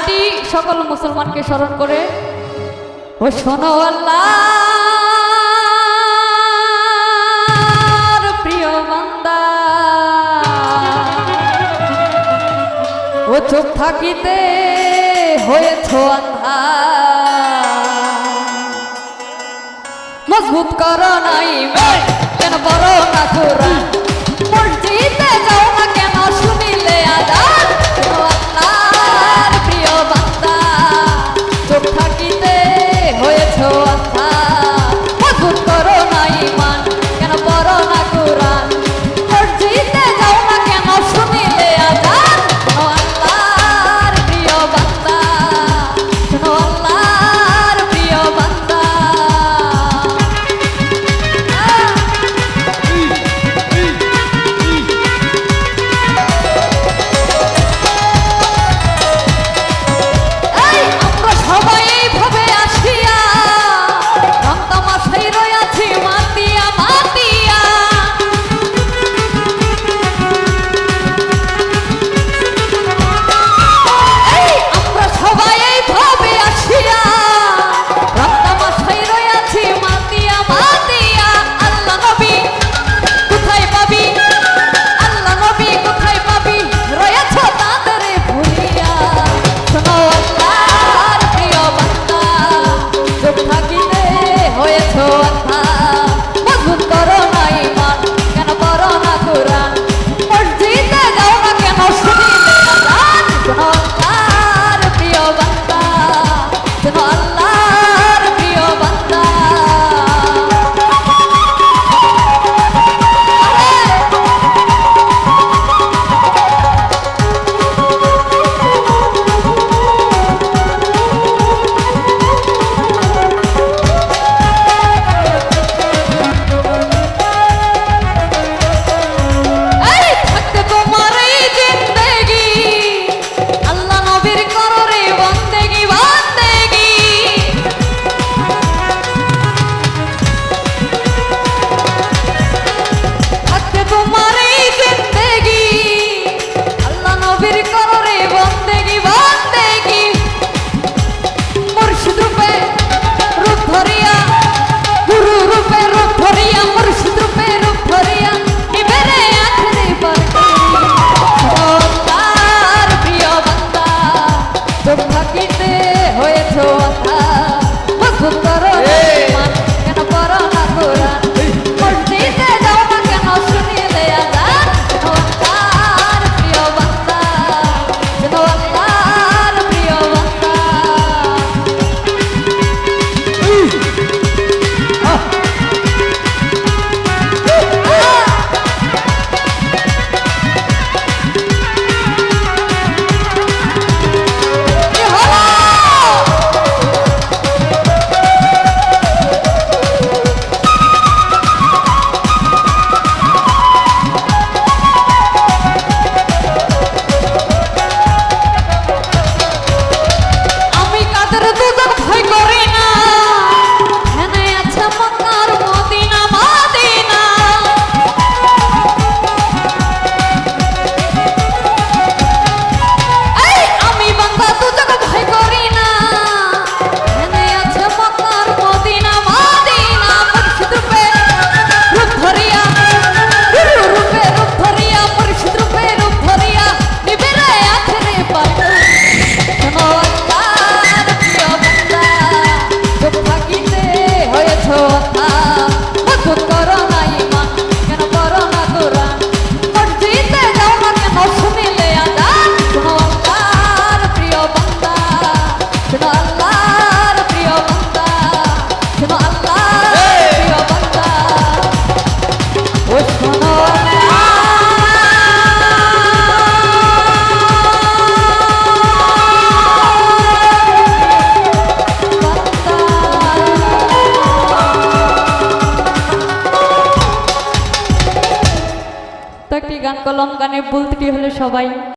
আয়াতটি সকল মুসলমানকে স্মরণ করে, ও শোনো আল্লাহ প্রিয় বান্দা। ও চোখ থাকিতে হয়েছ মজবুত কর নাই কেন বড় না কথা কলম গানের বলতে হলে সবাই।